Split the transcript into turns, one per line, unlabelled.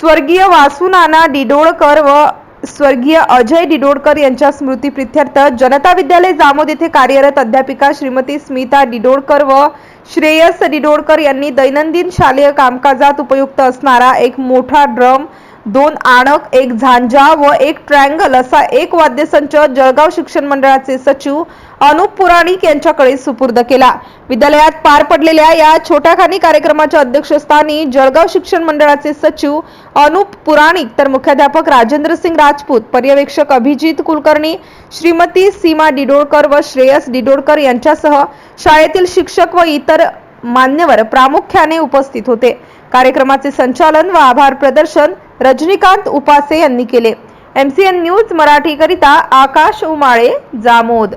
स्वर्गीय वासुनाना डिडोळकर व स्वर्गीय अजय डिडोडकर यांच्या स्मृतीप्रित्यर्थ जनता विद्यालय जामोद येथे कार्यरत अध्यापिका श्रीमती स्मिता डिडोडकर व श्रेयस डिडोडकर यांनी दैनंदिन शालेय कामकाजात उपयुक्त असणारा एक मोठा ड्रम दोन आणक एक झांजा व एक ट्रँगल असा एक वाद्यसंच जळगाव शिक्षण मंडळाचे सचिव अनुप पुराणिक यांच्याकडे सुपूर्द केला. विद्यालयात पार पडलेल्या या छोट्याखानी कार्यक्रमाच्या अध्यक्षस्थानी जळगाव शिक्षण मंडळाचे सचिव अनुप पुराणिक तर मुख्याध्यापक राजेंद्र सिंग राजपूत पर्यवेक्षक अभिजित कुलकर्णी श्रीमती सीमा डिडोळकर व श्रेयस डिडोळकर यांच्यासह शाळेतील शिक्षक व इतर मान्यवर प्रामुख्याने उपस्थित होते. कार्यक्रमाचे संचालन व आभार प्रदर्शन रजनीकांत उपासे यांनी केले. एम सी एन न्यूज मराठीकरिता आकाश उमाळे जामोद.